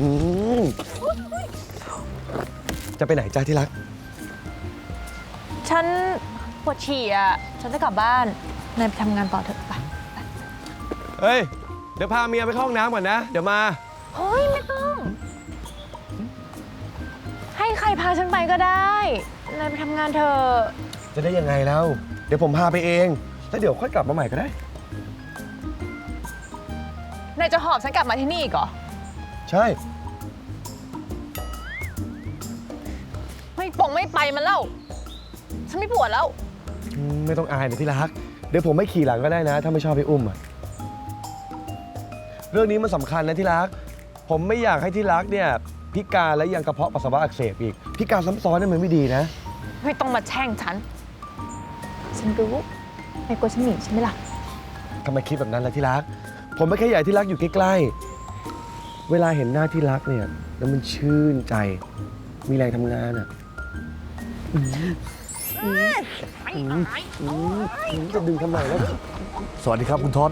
อืมจะไปไหนจ้าที่รัก ฉันปวดฉี่อะ ฉันจะกลับบ้าน นายไปทำงานต่อเถอะไป เฮ้ย เดี๋ยวพาเมียไปเข้าห้องน้ำก่อนนะ เดี๋ยวมา เฮ้ย ไม่ต้อง ให้ใครพาฉันไปก็ได้ นายไปทำงานเถอะ จะได้ยังไงแล้ว เดี๋ยวผมพาไปเอง แล้วเดี๋ยวค่อยกลับมาใหม่ก็ได้ นายจะหอบฉันกลับมาที่นี่อีกเหรอ ใช่ ไม่ปงไม่ไปมันแล้ว ฉันไม่ปวดแล้วอืมไม่ต้องอายนะที่รัก เดี๋ยวผมไม่ขี่หลังก็ได้นะ ถ้าไม่ชอบไปอุ้มอะเรื่องนี้มันสำคัญนะที่รัก ผมไม่อยากให้ที่รักเนี่ยพิการและยังกระเพาะปัสสาวะอักเสบอีก พิการซ้ำซ้อนเนี่ยมันไม่ดีนะ ไม่ต้องมาแช่งฉัน ฉันรู้นายกลัวฉันหนีใช่ไหมล่ะ ทำไมคิดแบบนั้นล่ะที่รัก ผมไม่แค่อยากให้ที่รักอยู่ใกล้ๆ เวลาเห็นหน้าที่รักเนี่ย แล้วมันชื่นใจ มีแรงทำงานอะอืมอืมอืมจะดึงทำไมแล้ว สวัสดีครับคุณท็อต